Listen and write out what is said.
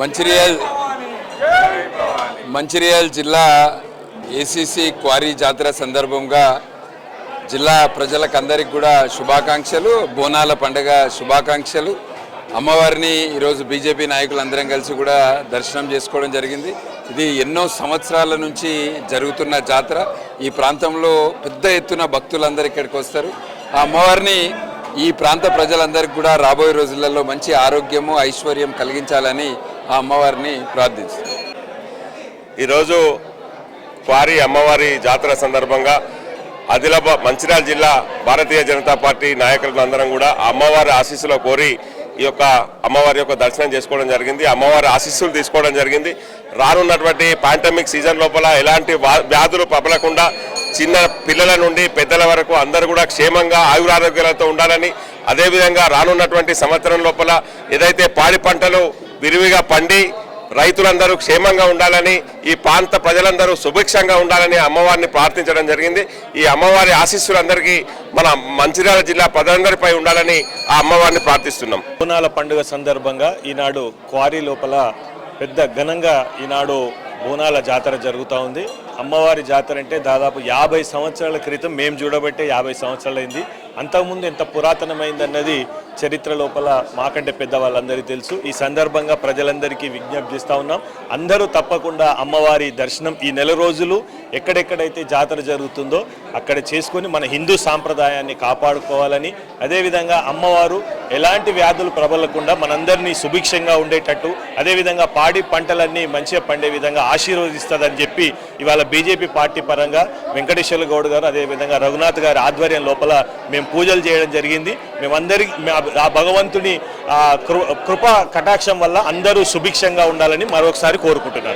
మంచిర్యాల్ మంచిర్యాల్ జిల్లా ACC quarry జాతర సందర్భంగా జిల్లా ప్రజలకందరికి కూడా శుభాకాంక్షలు బోనాల పండుగ శుభాకాంక్షలు. అమ్మవారిని ఈరోజు బీజేపీ నాయకులందరం కలిసి కూడా దర్శనం చేసుకోవడం జరిగింది. ఇది ఎన్నో సంవత్సరాల నుంచి జరుగుతున్న జాతర. ఈ ప్రాంతంలో పెద్ద ఎత్తున భక్తులందరూ ఇక్కడికి వస్తారు. ఆ అమ్మవారిని ఈ ప్రాంత ప్రజలందరికీ కూడా రాబోయే రోజులలో మంచి ఆరోగ్యము ఐశ్వర్యం కలిగించాలని ఆ అమ్మవారిని ప్రార్థిస్తారు ఈరోజు క్వారీ అమ్మవారి జాతర సందర్భంగా ఆదిలాబాద్ మంచిర్యాల జిల్లా భారతీయ జనతా పార్టీ నాయకులందరం కూడా ఆ అమ్మవారి ఆశీస్సులో కోరి ఈ యొక్క అమ్మవారి యొక్క దర్శనం చేసుకోవడం జరిగింది. అమ్మవారి ఆశీస్సులు తీసుకోవడం జరిగింది. రానున్నటువంటి పాండమిక్ సీజన్ లోపల ఎలాంటి వ్యాధులు పబలకుండా చిన్న పిల్లల నుండి పెద్దల వరకు అందరూ కూడా క్షేమంగా ఆయురారోగ్యాలతో ఉండాలని అదేవిధంగా రానున్నటువంటి సంవత్సరం లోపల ఏదైతే పాడి పంటలు విరివిగా పండి రైతులందరూ క్షేమంగా ఉండాలని ఈ ప్రాంత ప్రజలందరూ సుభిక్షంగా ఉండాలని అమ్మవారిని ప్రార్థించడం జరిగింది. ఈ అమ్మవారి ఆశీస్సులందరికీ మన మంచిర్యాల జిల్లా ప్రజలందరిపై ఉండాలని ఆ అమ్మవారిని ప్రార్థిస్తున్నాం. బోనాల పండుగ సందర్భంగా ఈనాడు క్వారీ లోపల పెద్ద ఘనంగా ఈనాడు బోనాల జాతర జరుగుతూ ఉంది. అమ్మవారి జాతర అంటే దాదాపు యాభై సంవత్సరాల క్రితం మేము చూడబట్టే యాభై సంవత్సరాలైంది. అంతకుముందు ఎంత పురాతనమైందన్నది చరిత్ర లోపల మాకంటే పెద్ద వాళ్ళందరికీ తెలుసు. ఈ సందర్భంగా ప్రజలందరికీ విజ్ఞప్తి చేస్తూ ఉన్నాం. అందరూ తప్పకుండా అమ్మవారి దర్శనం ఈ నెల రోజులు ఎక్కడెక్కడైతే జాతర జరుగుతుందో అక్కడ చేసుకొని మన హిందూ సాంప్రదాయాన్ని కాపాడుకోవాలని అదేవిధంగా అమ్మవారు ఎలాంటి వ్యాధులు ప్రబలకుండా మనందరినీ సుభిక్షంగా ఉండేటట్టు అదేవిధంగా పాడి పంటలన్నీ మంచిగా పండే విధంగా ఆశీర్వదిస్తుందని చెప్పి ఇవాళ బీజేపీ పార్టీ పరంగా వెంకటేశ్వర గౌడ్ గారు అదేవిధంగా రఘునాథ్ గారి ఆధ్వర్యం లోపల మేము పూజలు చేయడం జరిగింది. మేమందరికి ఆ భగవంతుని కృ- కృప కటాక్షం వల్ల అందరూ సుభిక్షంగా ఉండాలని మరొకసారి కోరుకుంటున్నాను.